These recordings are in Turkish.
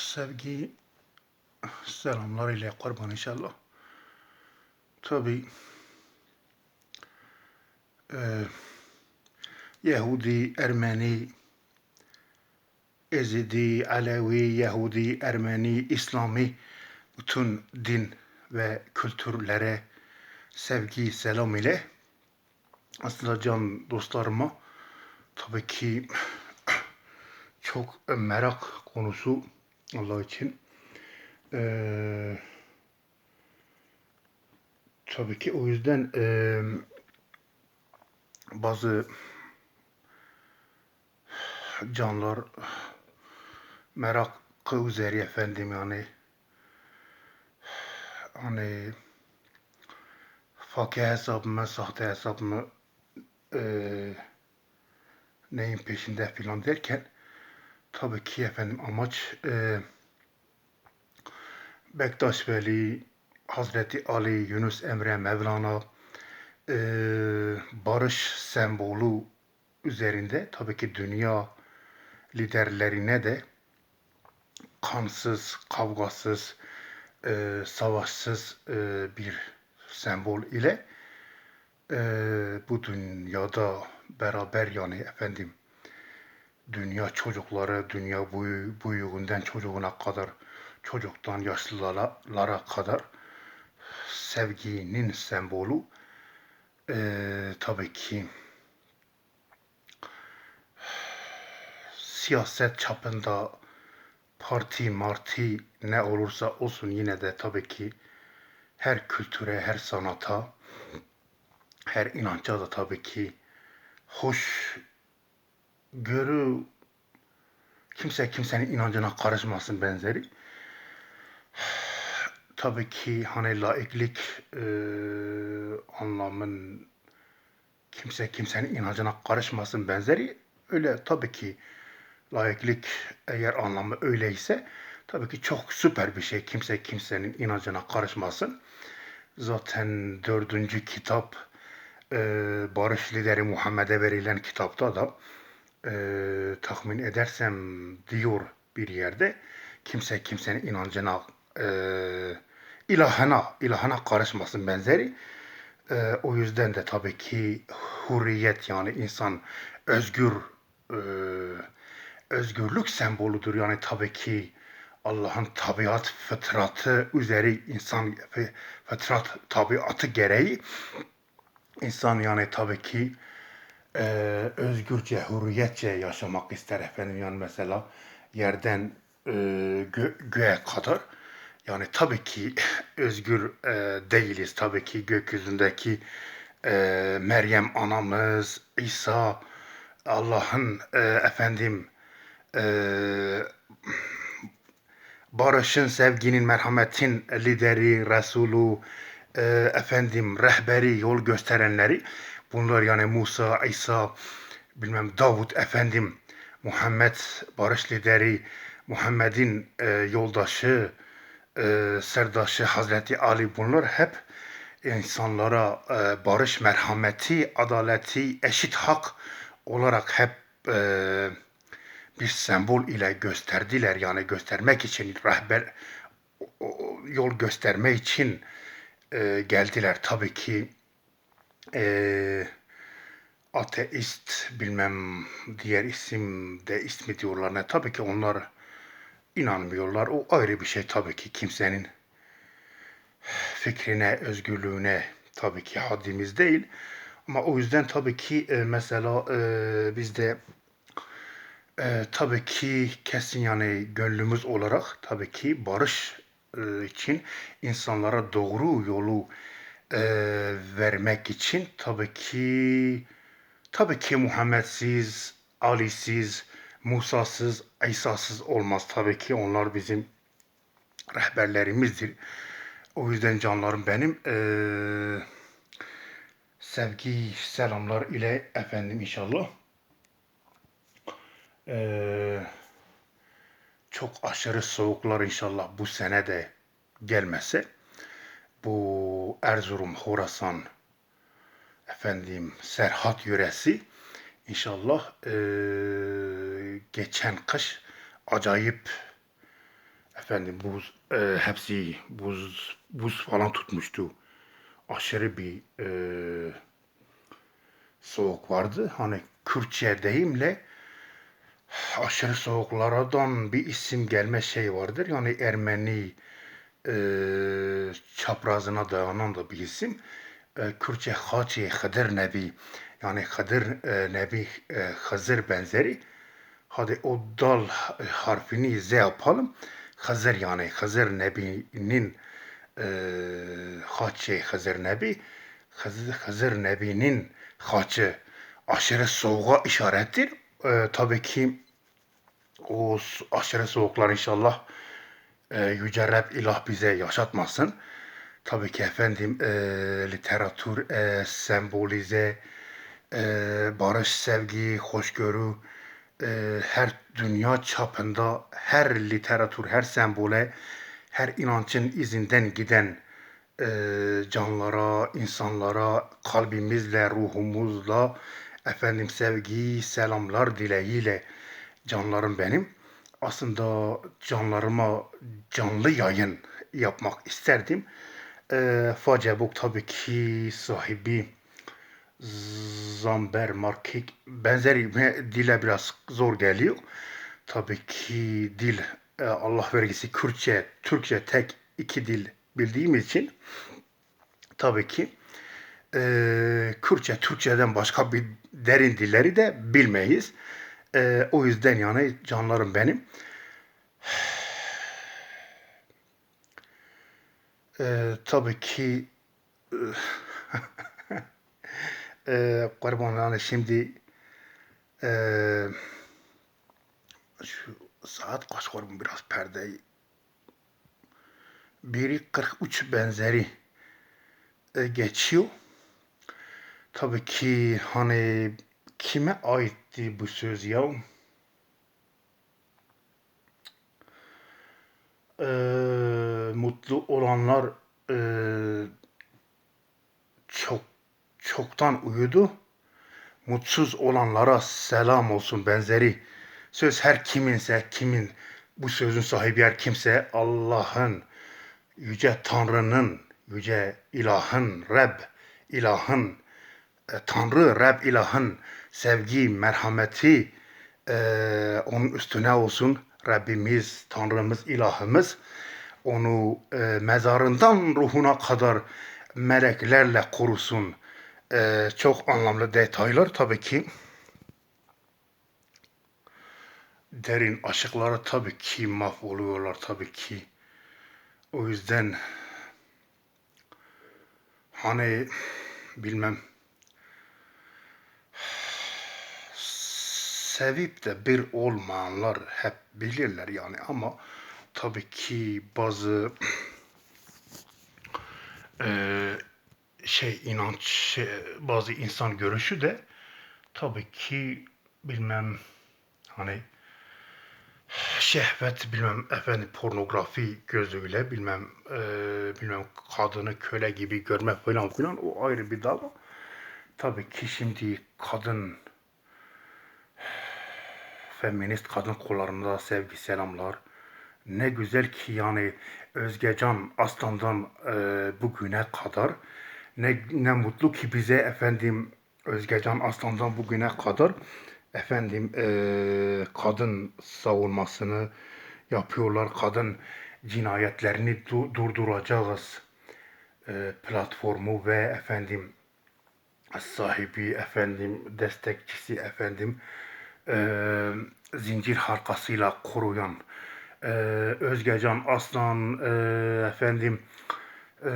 sevgi selamlar ile kurban inşallah. Tabi e, Yahudi, Ermeni, Ezidi, Alevi, Yahudi, Ermeni, İslami bütün din ve kültürlere sevgi, selam ile aslında can dostlarıma tabii ki çok merak konusu Allah için. Ee, tabii ki o yüzden e, bazı canlar merakı üzeri efendim yani hani fakir hesap mı, sahte hesap mı e, neyin peşinde filan derken tabii ki efendim amaç e, Bektaş Veli, Hazreti Ali, Yunus Emre, Mevlana e, barış sembolü üzerinde tabii ki dünya liderlerine de kansız, kavgasız, e, savaşsız e, bir sembol ile e, bu dünyada beraber yani efendim dünya çocukları, dünya buyu, büyüğünden çocuğuna kadar, çocuktan yaşlılara kadar sevginin sembolü. E, tabii ki siyaset çapında parti marti ne olursa olsun yine de tabii ki her kültüre, her sanata, her inanca da tabii ki hoş görü kimse kimsenin inancına karışmasın benzeri. Tabii ki hani laiklik e, anlamın kimse kimsenin inancına karışmasın benzeri öyle tabii ki laiklik eğer anlamı öyleyse tabii ki çok süper bir şey. Kimse kimsenin inancına karışmasın. Zaten dördüncü kitap e, Barış Lideri Muhammed'e verilen kitapta da e, tahmin edersem diyor bir yerde kimse kimsenin inancına e, ilahına ilahına karışmasın benzeri. E, o yüzden de tabii ki hurriyet yani insan özgür e, özgürlük sembolüdür. Yani tabii ki Allah'ın tabiat, fıtratı üzeri insan fıtrat tabiatı gereği insan yani tabii ki e, özgürce, hürriyetçe yaşamak ister efendim. Yani mesela yerden e, gö göğe kadar yani tabii ki özgür e, değiliz. Tabii ki gökyüzündeki e, Meryem anamız, İsa, Allah'ın e, efendim e, barışın, sevginin, merhametin lideri, Resulü, e, efendim rehberi, yol gösterenleri bunlar yani Musa, İsa, bilmem Davut efendim, Muhammed barış lideri, Muhammed'in e, yoldaşı, e, serdaşı Hazreti Ali bunlar hep insanlara e, barış, merhameti, adaleti, eşit hak olarak hep e, bir sembol ile gösterdiler. Yani göstermek için rehber yol gösterme için e, geldiler. Tabii ki e, ateist bilmem diğer isim de ismi diyorlar ne tabii ki onlar inanmıyorlar. O ayrı bir şey tabii ki kimsenin fikrine, özgürlüğüne tabii ki haddimiz değil. Ama o yüzden tabii ki e, mesela e, bizde e, tabii ki kesin yani gönlümüz olarak tabii ki barış e, için insanlara doğru yolu e, vermek için tabii ki tabii ki Muhammedsiz, Ali'siz, Musa'sız, İsa'sız olmaz. Tabii ki onlar bizim rehberlerimizdir. O yüzden canlarım benim e, sevgi selamlar ile efendim inşallah. E, çok aşırı soğuklar inşallah bu sene de gelmese bu Erzurum, Horasan, efendim Serhat yöresi inşallah e, geçen kış acayip efendim buz e, hepsi buz buz falan tutmuştu. Aşırı bir e, soğuk vardı. Hani Kürtçe deyimle aşırı soğuklardan bir isim gelme şey vardır. Yani Ermeni e, çaprazına dayanan da bir isim. E, Kürtçe Haçi Hıdır Nebi yani Hıdır e, Nebi e, Hızır benzeri. Hadi o dal harfini Z yapalım. Hızır yani Hızır Nebi'nin e, Haçi Hızır Nebi Hızır, Hızır Nebi'nin haçı aşırı soğuğa işarettir. E, tabii ki o aşırı soğuklar inşallah e, Yüce Rab ilah bize yaşatmasın. Tabii ki efendim e, literatür e, sembolize e, barış, sevgi, hoşgörü e, her dünya çapında her literatür, her sembole, her inancın izinden giden e, canlara, insanlara kalbimizle, ruhumuzla efendim sevgi, selamlar dileğiyle canlarım benim. Aslında canlarıma canlı yayın yapmak isterdim. E, Facebook tabii ki sahibi Zamber Markik benzeri dile biraz zor geliyor. Tabii ki dil e, Allah vergisi Kürtçe, Türkçe tek iki dil bildiğim için tabii ki e, Kürtçe, Türkçeden başka bir derin dilleri de bilmeyiz. E, o yüzden yani canlarım benim. E, tabii ki e, kurban yani şimdi e, şu saat kaç mı biraz perdeyi biri 43 benzeri e, geçiyor. Tabii ki hani kime aitti bu söz ya? Ee, mutlu olanlar e, çok çoktan uyudu. Mutsuz olanlara selam olsun benzeri. Söz her kiminse kimin bu sözün sahibi her kimse Allah'ın yüce Tanrı'nın yüce ilahın Rab ilahın Tanrı Rab ilahın sevgi merhameti e, onun üstüne olsun. Rabbimiz, Tanrımız, ilahımız onu e, mezarından ruhuna kadar meleklerle korusun. E, çok anlamlı detaylar tabii ki. Derin aşıkları tabii ki mahvoluyorlar tabii ki. O yüzden hani bilmem sevip de bir olmayanlar hep bilirler yani ama tabii ki bazı eee, şey inanç şey, bazı insan görüşü de tabii ki bilmem hani şehvet bilmem efendim pornografi gözüyle bilmem eee, bilmem kadını köle gibi görme falan filan o ayrı bir dava. Tabii ki şimdi kadın feminist kadın kollarında sevgi selamlar. Ne güzel ki yani Özgecan Aslan'dan e, bugüne kadar ne, ne mutlu ki bize efendim Özgecan Aslan'dan bugüne kadar efendim e, kadın savunmasını yapıyorlar. Kadın cinayetlerini du- durduracağız e, platformu ve efendim sahibi efendim destekçisi efendim e, zincir halkasıyla koruyan e, Özgecan Aslan e, efendim e,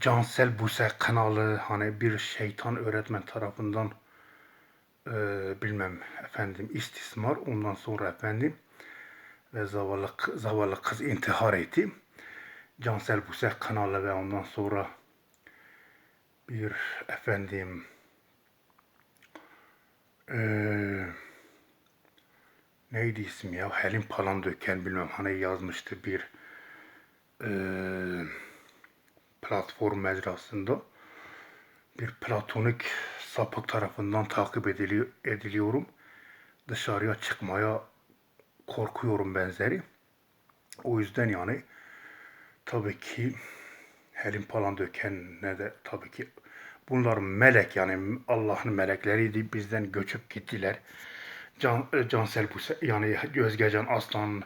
Cansel Buse kanalı hani bir şeytan öğretmen tarafından e, bilmem efendim istismar ondan sonra efendim ve zavallı, zavallı kız intihar etti. Cansel Buse kanalı ve ondan sonra bir efendim eee neydi ismi ya Helin Palandöken bilmem hani yazmıştı bir eee, platform mecrasında bir platonik sapık tarafından takip ediliyor, ediliyorum. Dışarıya çıkmaya korkuyorum benzeri. O yüzden yani tabii ki Helim Palandöken'e de tabii ki bunlar melek yani Allah'ın melekleriydi. Bizden göçüp gittiler. Can, e, Cansel Buse yani Özgecan Aslan,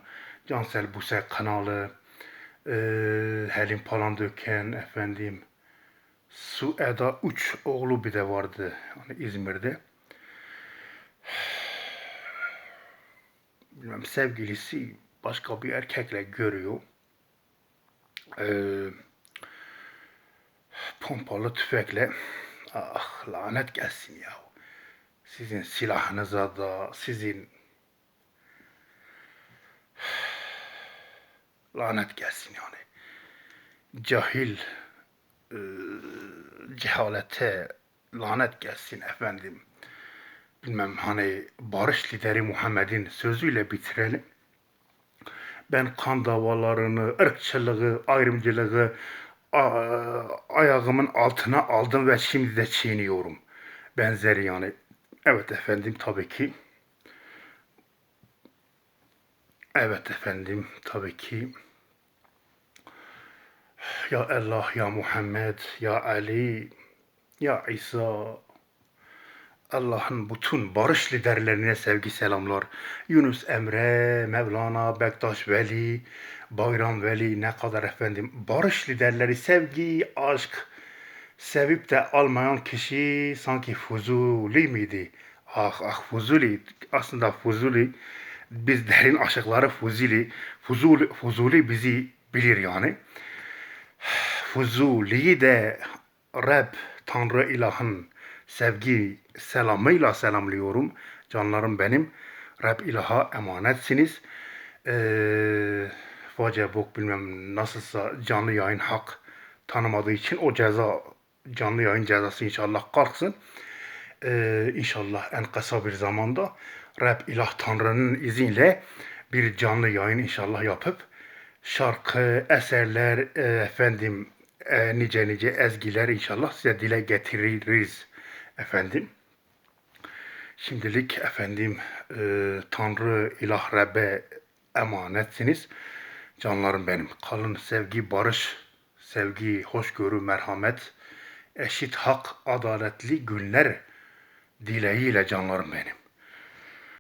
Cansel Buse kanalı, e, Helim Palandöken efendim Su Eda Uç oğlu bir de vardı hani İzmir'de. Bilmem sevgilisi başka bir erkekle görüyor. Ee, pompalı tüfekle ah lanet gelsin ya. Sizin silahınıza da sizin lanet gelsin yani. Cahil e, cehalete lanet gelsin efendim. Bilmem hani barış lideri Muhammed'in sözüyle bitirelim. Ben kan davalarını, ırkçılığı, ayrımcılığı ayağımın altına aldım ve şimdi de çiğniyorum. Benzeri yani. Evet efendim tabii ki. Evet efendim tabii ki. Ya Allah, ya Muhammed, ya Ali, ya İsa. Allah'ın bütün barış liderlerine sevgi selamlar. Yunus Emre, Mevlana, Bektaş Veli, Bayram Veli ne kadar efendim barış liderleri sevgi, aşk sevip de almayan kişi sanki Fuzuli miydi? Ah ah Fuzuli aslında Fuzuli biz derin aşıkları Fuzuli Fuzuli, Fuzuli bizi bilir yani. Fuzuli'yi de Rab Tanrı ilahın sevgi selamıyla selamlıyorum. Canlarım benim. Rab ilaha emanetsiniz. Ee, Facebook bilmem nasılsa canlı yayın hak tanımadığı için o ceza canlı yayın cezası inşallah kalksın. Ee, inşallah en kısa bir zamanda Rab ilah Tanrı'nın izniyle bir canlı yayın inşallah yapıp şarkı, eserler, efendim e, nice nice ezgiler inşallah size dile getiririz efendim. Şimdilik efendim e, Tanrı ilah Rabbe emanetsiniz. Canlarım benim. Kalın sevgi, barış, sevgi, hoşgörü, merhamet, eşit hak, adaletli günler dileğiyle canlarım benim.